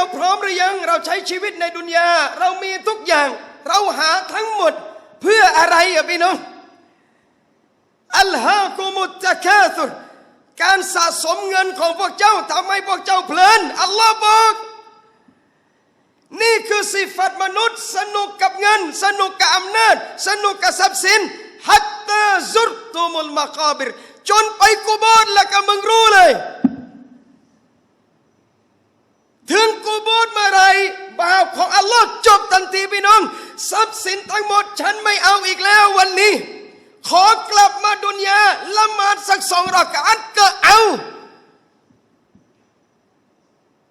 เราพร้อมหรือยังเราใช้ชีวิตในดุนยา เรามีทุกอย่าง เราหาทั้งหมดเพื่ออะไรอะพี่น้องอัลฮากุมุตตะแคสุรการสะสมเงินของพวกเจ้าทำให้พวกเจ้าเพลินอัลลอฮ์บอก นี่คือสิฟัตมนุษย์ สนุกกับเงิน สนุกกับอำนาจ สนุกกับทรัพย์สินฮัตตาซุรตุมุลมากาบิรจนไปกุโบสแล้วก็มึงรู้เลย ถึงกูโบสเมื่อไรบาปของอัลลอฮ์จบทันทีพี่น้อง ทรัพย์สินทั้งหมดฉันไม่เอาอีกแล้ววันนี้ ขอกลับมาดุนยาละหมาดสักสองรากาตก็เอา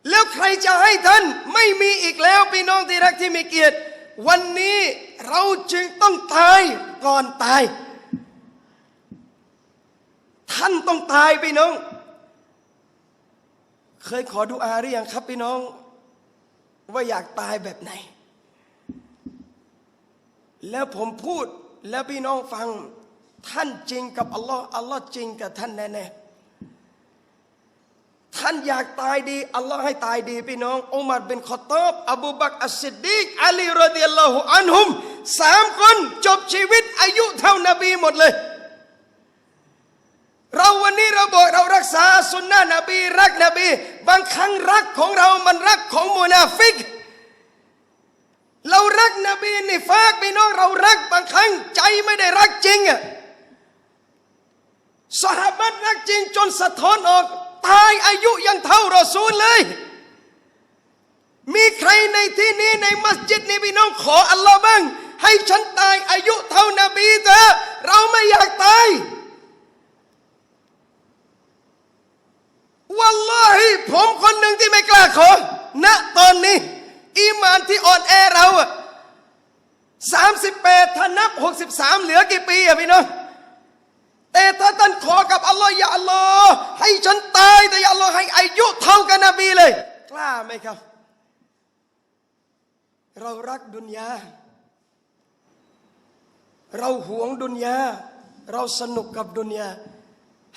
แล้วใครจะให้ท่านไม่มีอีกแล้วพี่น้องที่รักที่มีเกียรติ วันนี้เราจึงต้องตายก่อนตาย ท่านต้องตายพี่น้อง เคยขอดูอาหรือยังครับพี่น้อง ว่าอยากตายแบบไหน แล้วผมพูดแล้วพี่น้องฟังท่านจริงกับอัลลอฮ์อัลลอฮ์จริงกับท่านแน่ๆท่านอยากตายดีอัลลอฮ์ให้ตายดีพี่น้องอุมัรเบินขอตอบอบูบักอัสซิดดีกอาลีรอดิยัลลอฮุอันฮุมสามคนจบชีวิตอายุเท่านบีหมดเลย เราวันนี้เราบอกเรารักษาสุนนะนบีรักนบี บางครั้งรักของเรามันรักของมุนาฟิก เรารักนบีนี่ฟากพี่น้องเรารักบางครั้งใจไม่ได้รักจริงอะสหบัตรักจริงจนสะท้อนออก ตายอายุยังเท่ารอซูลเลย มีใครในที่นี้ในมัสยิดนี้พี่น้องขออัลลอฮ์บ้าง ให้ฉันตายอายุเท่านาบีเถอะเราไม่อยากตาย วัลลอฮิผมคนหนึ่งที่ไม่กล้าขอ ณ ตอนนี้ อี มานที่อ่อนแอเราอะสามสิบแปดถ้านับหกสิบสามเหลือกี่ปีอะพี่น้องแต่ถ้าท่านขอกับอัลลอฮ์อย่าอัลลอฮ์ให้ฉันตายแต่อย่าอัลลอฮ์ให้อายุเท่ากับนบีเลย กล้าไหมครับ เรารักดุนยาเราหวงดุนยาเราสนุกกับดุนยา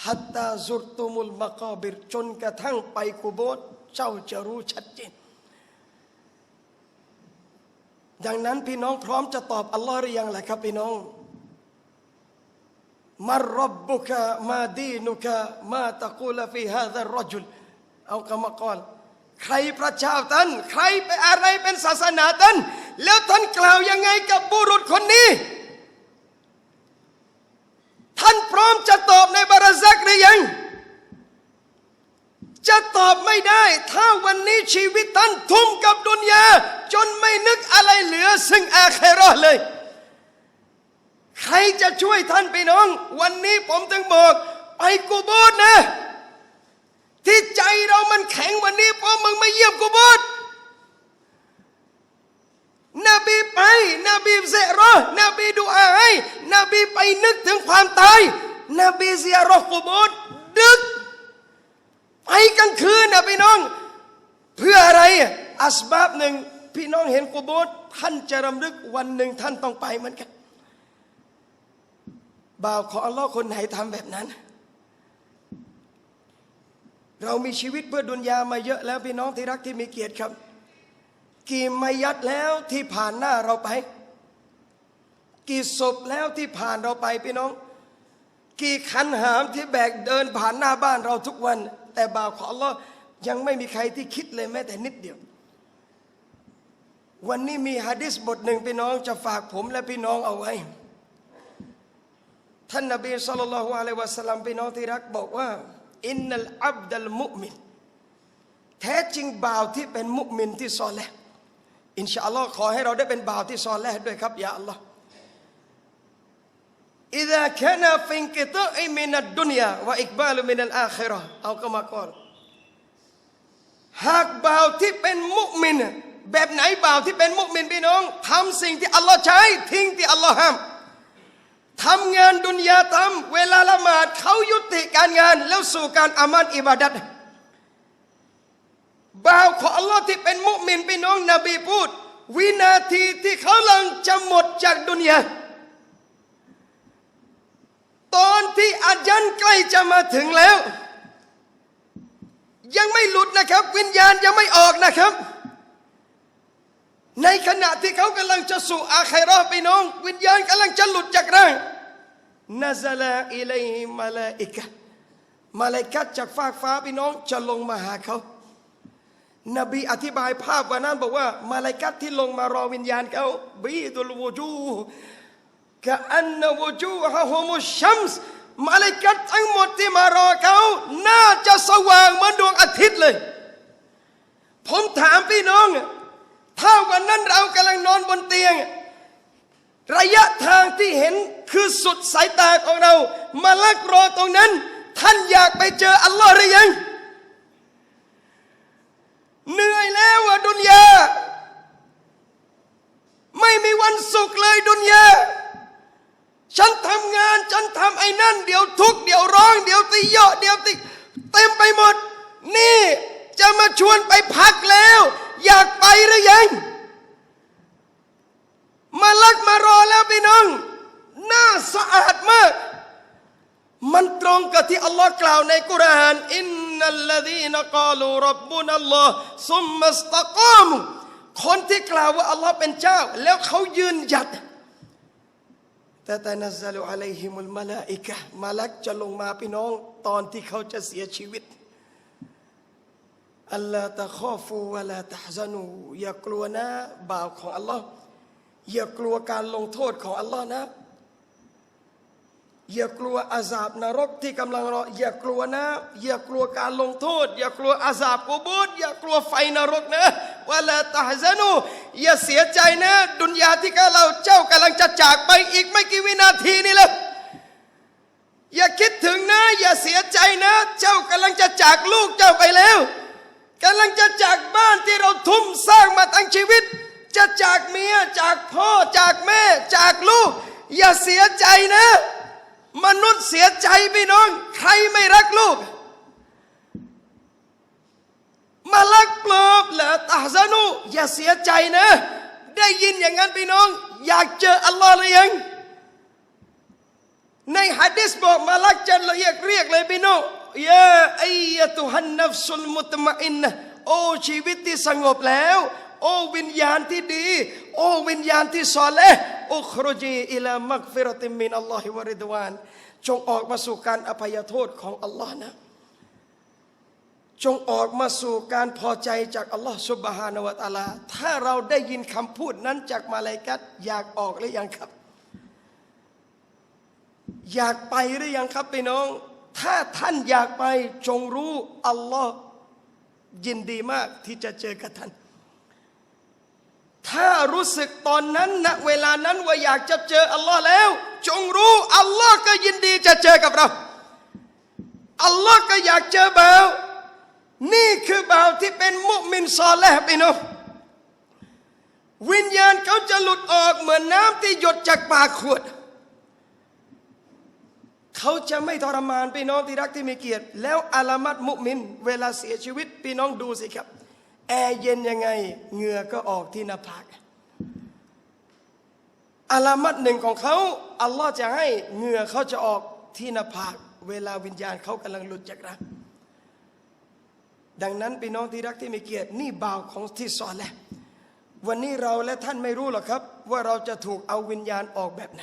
ฮัตตาซุรตุมุลมะกาบิรจนกระทั่งไปกุโบสเจ้าจะรู้ชัดเจน ดังนั้นพี่น้องพร้อมจะตอบอัลลอฮ์หรือยังแหละครับพี่น้องมารบบุกะมาดีนุกะมาตะกูลฟีฮาดะรจุลเอาคำกรใครพระเจ้าท่าน ใครไปอะไรเป็นศาสนาท่าน แล้วท่านกล่าวยังไงกับบุรุษคนนี้ ท่านพร้อมจะตอบในบาราซักหรือยัง จะตอบไม่ได้ ถ้าวันนี้ชีวิตท่านทุ่มกับดุนยาะไรเหลือซึ่งอาเคราะห์เลย ใครจะช่วยท่านพี่น้อง วันนี้ผมถึงบอก ไปกูโบสนะ ที่ใจเรามันแข็งวันนี้เพราะมึงไม่เยี่ยมกูโบสนบีไป นบีเซรอนบีดูอาให้นบีไปนึกถึงความตาย นบีเสียรอกูบสดึก ไปกลางคืนนะพี่น้อง เพื่ออะไร อัสบาบหนึ่งพี่น้องเห็นกูโบส ท่านจะรำลึกวันหนึ่งท่านต้องไปเหมือนกันบ่าวของอัลลอฮ์คนไหนทำแบบนั้น เรามีชีวิตเพื่อดุนยามาเยอะแล้วพี่น้องที่รักที่มีเกียรติครับ กี่มายัดแล้วที่ผ่านหน้าเราไป กี่ศพแล้วที่ผ่านเราไปพี่น้อง กี่คันหามที่แบกเดินผ่านหน้าบ้านเราทุกวัน แต่บ่าวของอัลลอฮ์ยังไม่มีใครที่คิดเลยแม้แต่นิดเดียว วันนี้มีฮะดิษบทหนึ่งพี่น้องจะฝากผมและพี่น้องเอาไว้ ท่านนบีสุลต่านวะฮ์ลยวะสลัมพี่น้องที่รักบอกว่าอินนัลอับดัลมุมินแท้จริงบ่าวที่เป็นมุมินที่ซอลแลอินชาอัลลอฮ์ขอให้เราได้เป็นบ่าวที่ซอลแลด้วยครับยาอัลลอฮ์อิดะแค่นาฟิงกิตอิมินัดดุนยาวะอิกบาลุมินัลอาคิรอเอาก็มาก่อนหากบ่าวที่เป็นมุกมิน แบบไหนบ่าวที่เป็นมุมินพี่น้องทำสิ่งที่อัลลอฮ์ใช้ทิ้งที่อัลลอฮ์ห้ามทำงานดุนยาทำเวลาละหมาดเขายุติการงานแล้วสู่การอามันอิบาดัตบ่าวของอัลลอฮ์ที่เป็นมุมินพี่น้องนบีพูด วินาทีที่เขาลังจะหมดจากดุนยาตอนที่อาจันใกล้จะมาถึงแล้ว ยังไม่หลุดนะครับ วิญญาณยังไม่ออกนะครับ ในขณะที่เขากำลังจะสู่อาคราไปน้อง วิญญาณกำลังจะหลุดจากร่างนาซาลาอิลัยมาลาอิกะมาลาอิกัดจากฟากฟ้าพี่น้องจะลงมาหาเขา นบีอธิบายภาพวันนั้นบอกว่า มาลาอิกัดที่ลงมารอวิญญาณเขาบีดุลวูจูกะอันนวูจูฮะฮุมุชัมส์มาลาอิกัดทั้งหมดที่มารอเขาน่าจะสว่างเหมือนดวงอาทิตย์เลย ผมถามพี่น้อง เตียง ระยะทางที่เห็นคือสุดสายตาของเรา มาลักรอตรงนั้น ท่านอยากไปเจออัลลอฮ์หรือยัง เหนื่อยแล้วอะดุนยา ไม่มีวันสุขเลยดุนยาฉันทำงาน ฉันทำไอ้นั่น เดี๋ยวทุกเดี๋ยวร้อง เดี๋ยวตีเยาะเดี๋ยวติเต็มไปหมด นี่จะมาชวนไปพักแล้ว อยากไปหรือยัง มาลักมารอแล้วพี่น้อง หน้าสะอาดมาก มันตรงกับที่อัลลอฮ์กล่าวในกุรอานอินนัลลดีนกาลูรับบุนัลลอฮ์ซุมมัสตะกามคนที่กล่าวว่าอัลลอฮ์เป็นเจ้า แล้วเขายืนหยัดแต่ตานัซาลุอะลัยฮิมุลมาลาอิกะมาลักจะลงมาพี่น้อง ตอนที่เขาจะเสียชีวิตอัลลอฮ์ตะขอฟูวะลาตะฮซานูอย่ากลัวนะบ่าวของอัลลอฮ์ อย่ากลัวการลงโทษของอัลลอฮ์นะ อย่ากลัวอาซาบนรกที่กำลังรอ อย่ากลัวนะ อย่ากลัวการลงโทษ อย่ากลัวอาซาบกุบูดอย่ากลัวไฟนรกนะวะลาตะฮซานูอย่าเสียใจนะ ดุนยาที่กเราเจ้ากำลังจะจากไปอีกไม่กี่วินาทีนี่แหละอย่าคิดถึงนะ อย่าเสียใจนะ เจ้ากำลังจะจากลูกเจ้าไปแล้วกำลังจะจากบ้านที่เราทุ่มสร้างมาทั้งชีวิต จะจากเมียจากพ่อจากแม่จากลูก อย่าเสียใจนะ มนุษย์เสียใจพี่น้อง ใครไม่รักลูก มาลักปลอบและตาซานุอย่าเสียใจนะ ได้ยินอย่างนั้นพี่น้อง อยากเจออัลลอฮ์หรือยังในฮะดิษบอกมาลักจะเรียกเรียกเลยพี่น้องยาอัยะตุฮันนัฟสุลมุตมะอินนะโอชีวิตที่สงบแล้ว โอ้วิญญาณที่ดี โอ้วิญญาณที่ซอเลอุครุจีอิลามักฟิรติมินอัลลอฮิวะริดวาน จงออกมาสู่การอภัยโทษของอัลลอฮ์นะ จงออกมาสู่การพอใจจากอัลลอฮ์สุบฮานาวะตาลา ถ้าเราได้ยินคำพูดนั้นจากมาลาอิกัดอยากออกหรือยังครับ อยากไปหรือยังครับพี่น้อง ถ้าท่านอยากไปจงรู้อัลลอฮ์ยินดีมากที่จะเจอกับท่าน รู้สึกตอนนั้นณเวลานั้นว่าอยากจะเจออัลลอฮ์แล้ว จงรู้อัลลอฮ์ก็ยินดีจะเจอกับเราอัลลอฮ์ก็อยากเจอบ่าวนี่คือบ่าวที่เป็นมุมินซอแลห์พี่น้องวิญญาณเขาจะหลุดออกเหมือนน้ำที่หยดจากปากขวด เขาจะไม่ทรมานพี่น้องที่รักที่มีเกียรติ แล้วอาลามัดมุมิน เวลาเสียชีวิตพี่น้องดูสิครับ แอร์เย็นยังไงเหงื่อก็ออกที่หน้าผาก อาลามัดหนึ่งของเขาอัลลอฮ์จะให้เหงื่อเขาจะออกที่หน้าผากเวลาวิญญาณเขากำลังหลุดจากร่าดังนั้นพี่น้องที่รักที่มีเกียรตินี่บ่าวของที่สอนแหละวันนี้เราและท่านไม่รู้หรอกครับ ว่าเราจะถูกเอาวิญญาณออกแบบไหน